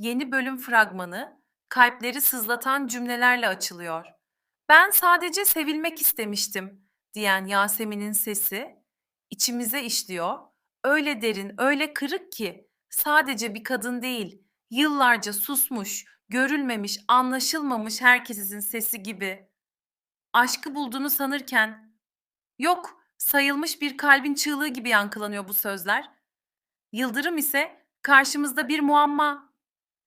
Yeni bölüm fragmanı kalpleri sızlatan cümlelerle açılıyor. Ben sadece sevilmek istemiştim diyen Yasemin'in sesi içimize işliyor. Öyle derin, öyle kırık ki sadece bir kadın değil, yıllarca susmuş, görülmemiş, anlaşılmamış herkesin sesi gibi. Aşkı bulduğunu sanırken yok, sayılmış bir kalbin çığlığı gibi yankılanıyor bu sözler. Yıldırım ise karşımızda bir muamma.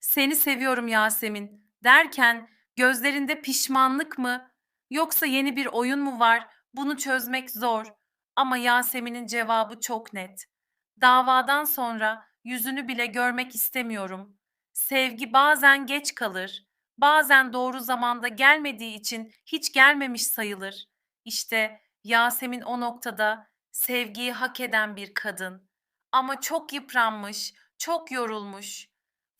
Seni seviyorum Yasemin derken gözlerinde pişmanlık mı yoksa yeni bir oyun mu var? Bunu çözmek zor. Ama Yasemin'in cevabı çok net. Davadan sonra yüzünü bile görmek istemiyorum. Sevgi bazen geç kalır. Bazen doğru zamanda gelmediği için hiç gelmemiş sayılır. İşte Yasemin o noktada sevgiyi hak eden bir kadın. Ama çok yıpranmış, çok yorulmuş.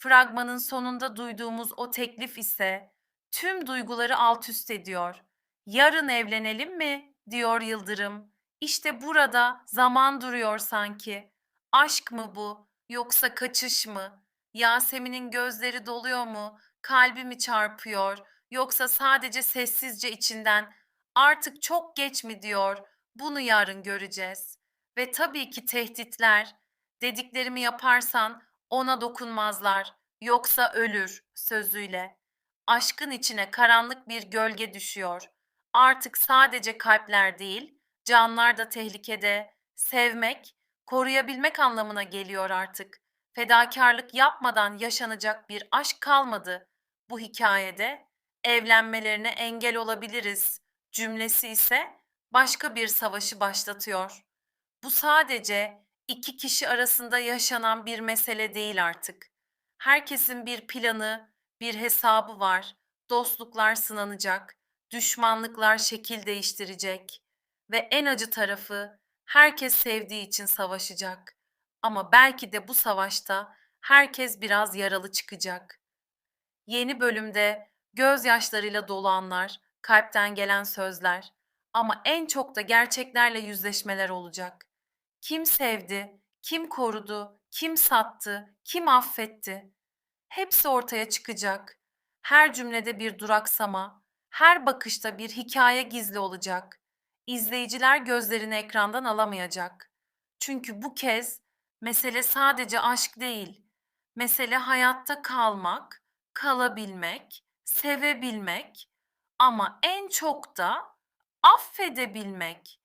Fragmanın sonunda duyduğumuz o teklif ise tüm duyguları alt üst ediyor. Yarın evlenelim mi? diyor Yıldırım. İşte burada zaman duruyor sanki. Aşk mı bu yoksa kaçış mı? Yasemin'in gözleri doluyor mu? Kalbi mi çarpıyor? Yoksa sadece sessizce içinden artık çok geç mi diyor? Bunu yarın göreceğiz. Ve tabii ki tehditler. Dediklerimi yaparsan ona dokunmazlar, yoksa ölür sözüyle. Aşkın içine karanlık bir gölge düşüyor. Artık sadece kalpler değil, canlar da tehlikede. Sevmek, koruyabilmek anlamına geliyor artık. Fedakarlık yapmadan yaşanacak bir aşk kalmadı bu hikayede. Evlenmelerine engel olabiliriz cümlesi ise başka bir savaşı başlatıyor. Bu sadece iki kişi arasında yaşanan bir mesele değil artık. Herkesin bir planı, bir hesabı var. Dostluklar sınanacak, düşmanlıklar şekil değiştirecek ve en acı tarafı herkes sevdiği için savaşacak. Ama belki de bu savaşta herkes biraz yaralı çıkacak. Yeni bölümde gözyaşlarıyla dolu anlar, kalpten gelen sözler ama en çok da gerçeklerle yüzleşmeler olacak. Kim sevdi, kim korudu, kim sattı, kim affetti? Hepsi ortaya çıkacak. Her cümlede bir duraksama, her bakışta bir hikaye gizli olacak. İzleyiciler gözlerini ekrandan alamayacak. Çünkü bu kez mesele sadece aşk değil. Mesele hayatta kalmak, kalabilmek, sevebilmek ama en çok da affedebilmek.